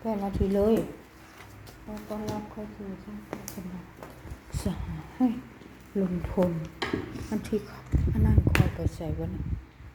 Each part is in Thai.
แปดนาทีเลยขอต้อนรับเข้าสู่ช่องกำลังสหให้ลงทุนอันที่เขาอันนั้นคอยไปใส่วัน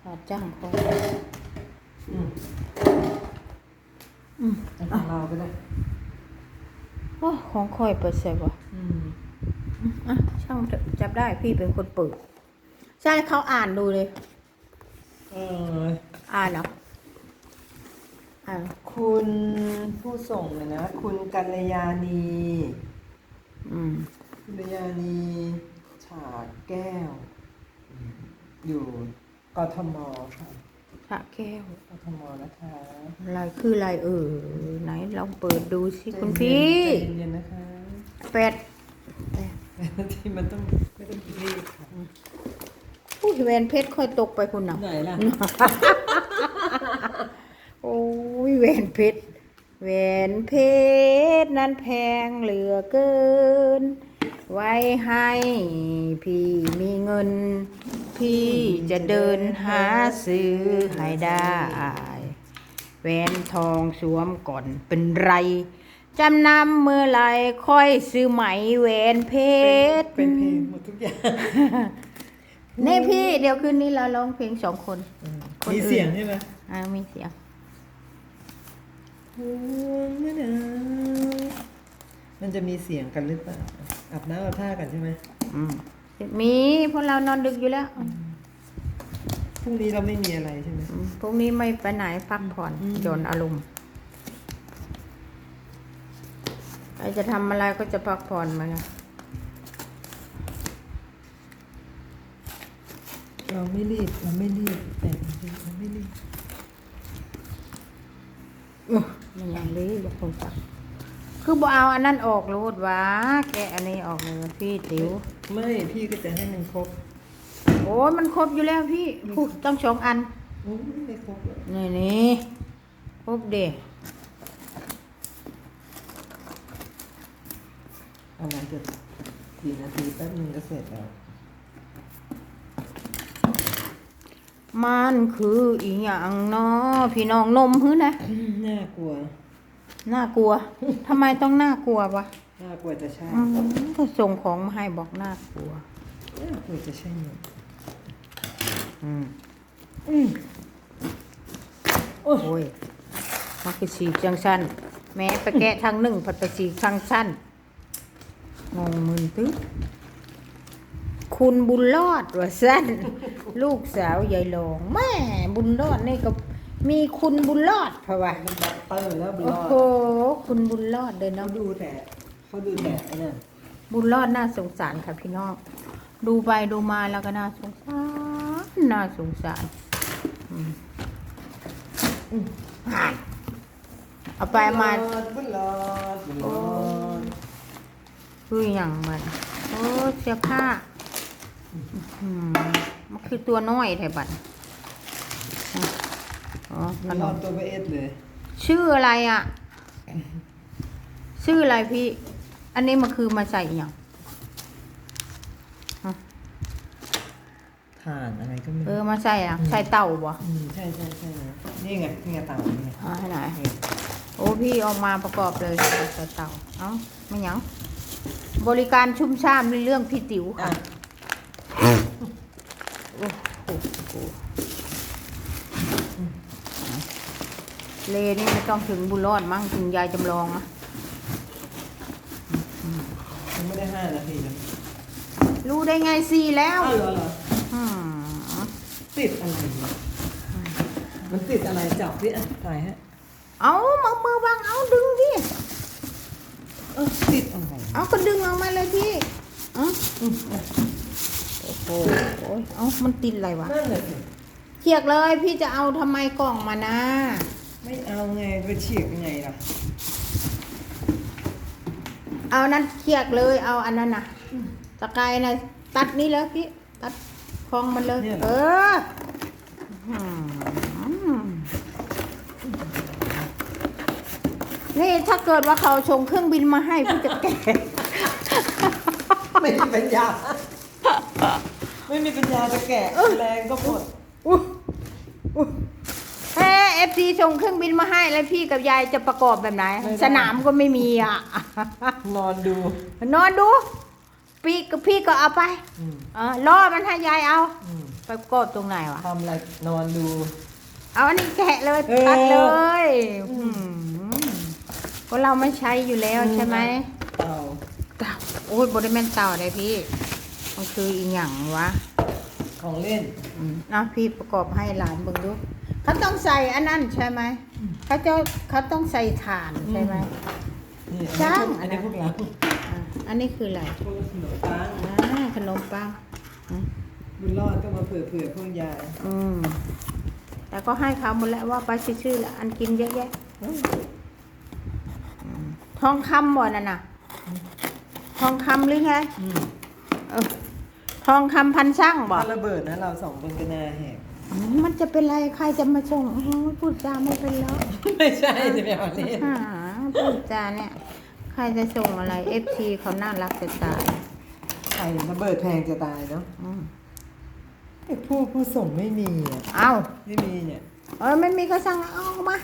ขาจ้างคอยไปอืมอืมเอาของเราไปเลยโอ้ของคอยไปใส่วะอืมอืมอะช่างเถอะจับได้พี่เป็นคนเปิดใช่เขาอ่านดูเลย เออ อ่านเหรออ่าน คุณผู้ส่งเนี่ยนะ คุณกัลยาณีอืมกัลยาณี ฉากแก้ว อยู่กทมค่ะพระแก้วกทมนะคะลายคือลายเออไหนลองเปิดดูสิคุณพี่ใจเย็นๆนะคะแปดที่มันต้องไม่ต้องรีบค่ะผู้แหวนเพชรค่อยตกไปคุณน่ะไหนล่ะโอ้ย แหวนเพชรแหวนเพชรนั้นแพงเหลือเกิน ไว้ให้พี่มีเงิน พี่จะเดินหาซื้อให้ได้แหวนทองสวมก่อนเป็นไรจำนำเมื่อไหรค่อยซื้อไหมแหวนเพชรเป็นเพลงหมดทุกอย่างนี่พี่เดี๋ยวคืนนี้เราร้องเพลงสองคนคนอื่นมีเสียงใช่ไหมอ่ามีเสียง ห่วงมะนาวมันจะมีเสียงกันหรือเปล่าอาบน้ำอาบท่ากันใช่ไหมอืมมีเพราะเรานอนดึกอยู่แล้วพรุ่งนี้เราไม่มีอะไรใช่ไหมอืมพรุ่งนี้ไม่ไปไหนพักผ่อนอืมโยนอารมณ์ใครจะทำอะไรก็จะพักผ่อนมานะเราไม่รีบเราไม่รีบแต่จริงๆเราไม่รีบอุ๊ย มันยังรีอย่าคงจับคือบ่เอาอันนั้นออกโลดวะแกะอันนี้ออกเลยพี่ติ๋วไม่พี่ก็จะให้มันครบ โอ้ยมันครบอยู่แล้วพี่พูดต้องสองอันโอ้ยไม่ครบหรอกนี่นี่ครบเด็เอาหลังจากกี่นาทีแป๊บนึงก็เสร็จแล้ว มันคืออีหยังเนาะพี่น้องนมหื้อนะน่ากลัว น่ากลัวทำไมต้องน่ากลัววะน่ากลัวจะใช่อืมก็ส่งของมาให้บอกน่ากลัว น่ากลัวจะใช่หมดอืมอืมโอ้ยโอ้ยมันคือสีจังสั้นแม้ไปแกะทางหนึ่งผัดไปสีทางสั้นงงมึนตึ๊ คุณบุญรอดว่าสั้นลูกสาวยายหลงแม่บุญรอดนี่ก็มีคุณบุญรอดเพราะว่ามันดับเตอร์แล้วบุญโอ้รอโหดคุณบุญรอดเลยเขาเนาะ ดูแต่เขาดูแต่ไอ้นั่นบุญรอดน่าสงสารค่ะพี่น้อง ดูไปดูมาแล้วก็น่าสงสาร น่าสงสารอืมอืมอ่านเอาไปเอามา บุญรอดบุญรอดคืออย่างมัน โอ้เสื้อผ้าอื มมันคือตัวน้อยแถบัดอ๋อขบุญนรอมดตัวเอสเลยชื่ออะไรอะ ชื่ออะไรพี่ อันนี้มันคือมาใส่อหย่างทานอะไรก็ไม่เอรู้ อมาใส่อะใส่เต่าบ่อืมใช่ใช่ใช่นะนี่ไงนี่ไงเต่านี่ไงเอาให้หน่อยโอ้พี่ออกมาประกอบเลยใส่เต่าเอ้าไม่หยังบริการชุ่มช่ามในเรื่องพี่ติ๋วอะค่ะโอ้โห เลนี่ไม่ต้องถึงบุญรอดมั้งถึงยายจำลองอะยังไม่ได้ห้านาทีเลยรู้ได้ไงสี่แล้วอ้าวเหรอเหรออืมติดอะไรมันติดอะไรจับดิอะถ่ายฮะเอาเอามือวางเอาดึงดิเออติดอะไรเอาก็ดึงออกมาเลยพี่อ้าอืม หเอามันติดอะไรวะนั่นแหละสิเทียกเลยพี่จะเอาทำไมกล่องมานะไม่เอาไงไปฉีกยังไงล่ะเอานั้นเทียกเลยเอาอันนั้นนะตะไคร้นะตัดนี่แล้วพี่ตัดคลองมันเลย เอออืมนี่ถ้าเกิดว่าเขาชงเครื่องบินมาให้พี่จะแกะไม่มีปัญญา ไม่มีปัญญาจะแกะแรงก็หมดอุ๊ยอุ๊ยเอ๊ะเอฟซีส่งเครื่องบินมาให้แล้วพี่กับยายจะประกอบแบบไหนไม่ได้สนามก็ไม่มีอะ นอนดู นอนดู พี่ก็พี่ก็เอาไปอืมเออล่อมันให้ยายเอาอืมไปประกอบตรงไหนวะทำอะไรนอนดู เอาอันนี้แกะเลยเออตัดเลยอืมหืมก็เราไม่ใช้อยู่แล้วใช่ไหมเต่าเต่าโอ้ยบริเวณเต่าเลยพี่ มันคืออีหยังวะ ของเล่น อืมนะพี่ประกอบให้หลานเบิ่งดูเขาต้องใส่อันนั้นใช่ไหม อืม เขาจะเขาต้องใส่ถ่านใช่ไหม นี่จ้าง อันนี้พวกเราอะอันนี้คืออะไรพวกขนมปังอ่าขนมปังอืม บุญรอดก็มาเผื่อเผื่อๆพวกยายอืม แต่ก็ให้เขาหมดแล้วว่าไปชื่อๆแล้วอันกินเยอะแยะอืมทองคำบ่นั่นน่ะ ทองคำหรือไงอืมเออ ทองคำพันช่างบ่ถ้าระเบิดนะเราสองคนก็น่าแหกอืมมันจะเป็นไรใครจะมาส่งโอ้ยพูดจาไม่เป็นแล้วไม่ใช่จะไปเอาเล่นหาพูดจาเนี่ย ใครจะส่งอะไรเอฟซีเขาน่ารักจะตายไข่ระเบิดแพงจะตายเนาะอืมไอ้ผู้ผู้ส่งไม่มีอะเอาไม่มีเนี่ยเออไม่มีก็สั่งเอามา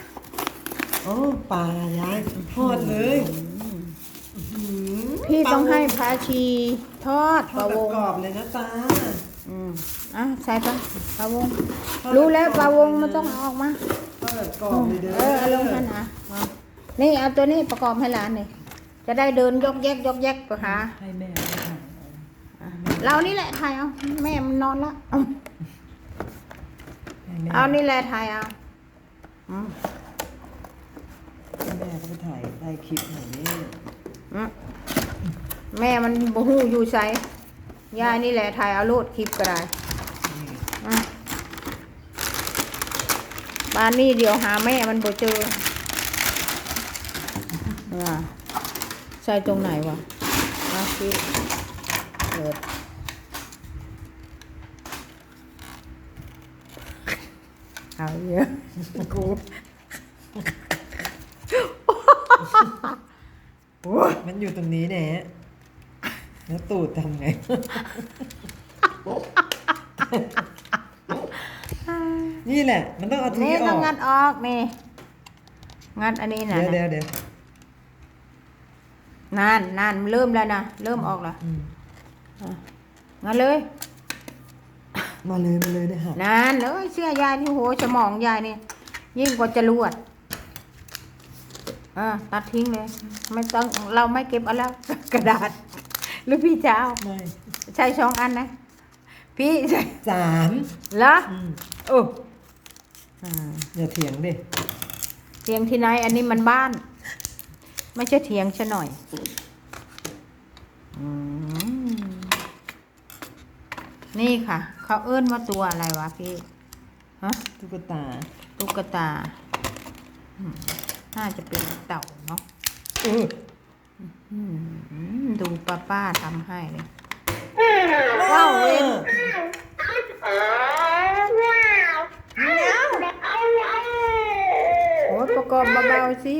อ๋อปลายายทอดเลยหืม พี่ต้องให้พาชีทอดทปอลาดแบวบงกรอบเลยนะตาอืมอะใส่ปะปลาวง รู้แล้วปลาวงมันต้องเอาออกมาทอดแบบกรอบเลยเด้อเออเอาลงกันอะมานี่เอาตัวนี้ประกอบให้หลานนี่จะได้เดินยกแยกยกแยกไปหาให้แม่ไม่ถ่ายอะเรานี่แหละถ่ายเอาแม่มันนอนละเอาให้แม่เอานี่แหละถ่ายเอาอืมให้แม่ก็ไปถ่ายได้คลิปหน่อยนี่อืม แม่มันบ่ฮู้อยู่ไสยายนี่แหละถ่ายเอาโลดคลิปก็ได้อะบ้านนี้เดี๋ยวหาแม่มันบ่เจออะใส่ตรงไหนวะมาพี่เปิดเอาเยอะกูโอ้ยมันอยู่ตรงนี้แน่ แล้วตูดทำไง นี่แหละ มันต้องเอาตรงนี่นี้อต้อองกงัดออกนี่ งัดอันนี้นะเดี๋ยวเดี๋ยวเดี๋ยวนานนานเริ่มแล้วนะเริ่มออกแล้วอืมงัดเลย มาเลยมาเลยได้หักนานเลยเสื้อยายนี่โหสมองยายนี่ยิ่งกว่าจรวดอ่าตัดทิ้งเลย ไม่ต้องเราไม่เก็บเอาแล้ว กระดาษ หรือพี่จะเอาไม่ใช่สองอันนะ พี่ใช่สามเหรออืมโอ้อ่าอย่าเถียงดิเถียงที่ไหนอันนี้มันบ้าน ไม่ใช่เถียงซะหน่อยอืมนี่ค่ะ เขาเอื้นว่าตัวอะไรวะพี่ฮะ ตุ๊กตาตุ๊กตาอืมน่าจะเป็นเต่าเนาะ เอออืม ดูป้าป้าทำให้เลยว้าวเว้นโอ้ยประกอบเบาๆสิ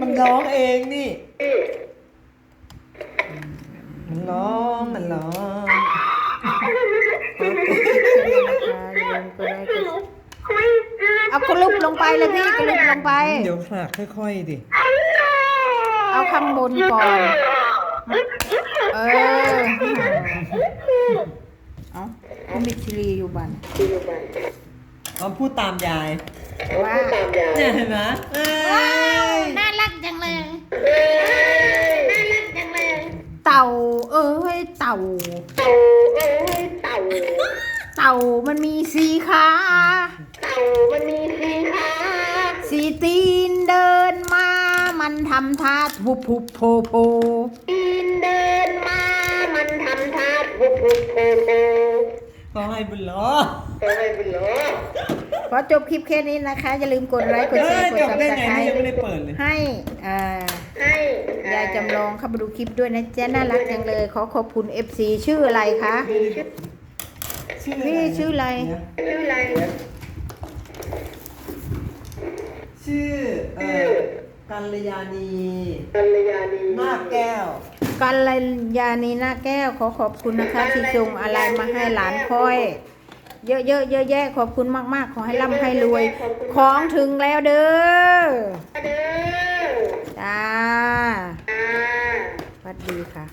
มันร้องเองนี่ มันร้อง มันร้องเอากระลุบลงไปเลยพี่กระลุบลงไป เดี๋ยวหักค่อยๆดิ เอาข้างบนก่อน เออ เอาเอามิชลีอยู่บ้านเอาพูดตามยายว่าเนี่ยเห็นไหมเอ้ยน่ารักจังเลยเต่าเอ้ยเต่า เต่ามันมีสีขา มันทำท่าทุบพุบโพโพขอให้บุญล้อขอจบคลิปแค่นี้นะคะ อย่าลืมกดไลค์กดเอ้แชร์ยกดจบซับได้สไงไครนี่ยังไม่ต์ได้เปิดเลยให้อ่ายายจำลองเข้ามาดูคลิปด้วยนะจ๊ะน่ารักจังเลย ขอขอบคุณ FC ชื่ออะไรคะชื่อพี่ชื่ออะไรชื่อเอ่อ กัลยาณีนาคแก้ว กัลยาณีนาแก้วขอขอบคุณนะคะ ที่ส่งอะไรมาให้หลานค่อย เยอะเยอะเยอะแยะขอบคุณมากมาก ๆ ขอให้ร่ำให้รวย ของถึงแล้วเด้อเด้อจ้าอ่าสวัสดีค่ะ